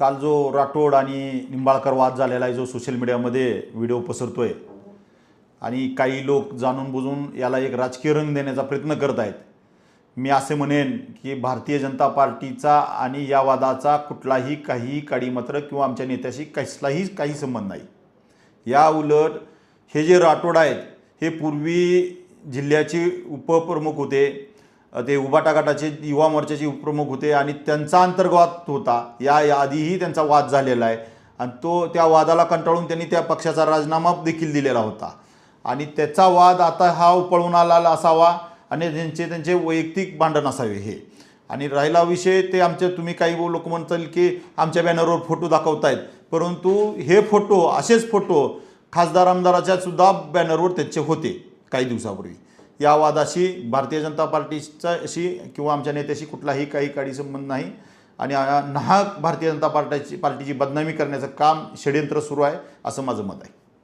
काल जो राठोड आणि निंबाळकर वाद झालेला आहे जो सोशल मीडियामध्ये व्हिडिओ पसरतो आहे आणि काही लोक जाणून बुजून याला एक राजकीय रंग देण्याचा प्रयत्न करत आहेत. मी असे म्हणेन की भारतीय जनता पार्टीचा आणि या वादाचा कुठलाही काही काडीमात्र किंवा आमच्या नेत्याशी कसलाही काही संबंध नाही. या उलट हे जे राठोड आहेत हे पूर्वी जिल्ह्याचे उपप्रमुख होते ते उबाटा गटाचे युवा मोर्चाचे उपप्रमुख होते आणि त्यांचा अंतर्गत होता. या आधीही त्यांचा वाद झालेला आहे. आणि तो त्या वादाला कंटाळून त्यांनी त्या पक्षाचा राजीनामा देखील दिलेला होता. आणि त्याचा वाद आता हा उपळून आला असावा आणि त्यांचे त्यांचे वैयक्तिक भांडण असावे हे. आणि राहिला विषय ते आमचे तुम्ही काही लोक म्हणताल की आमच्या बॅनरवर फोटो दाखवतायत. परंतु हे फोटो असेच फोटो खासदार आमदाराच्या सुद्धा बॅनरवर त्याचे होते काही दिवसापूर्वी. या वादाशी भारतीय जनता पार्टीचाशी किंवा आमच्या नेत्याशी कुठलाही काही काळी संबंध नाही. आणि नाहक भारतीय जनता पार्टीची पार्टीची बदनामी करण्याचं काम षडयंत्र सुरू आहे असं माझं मत आहे.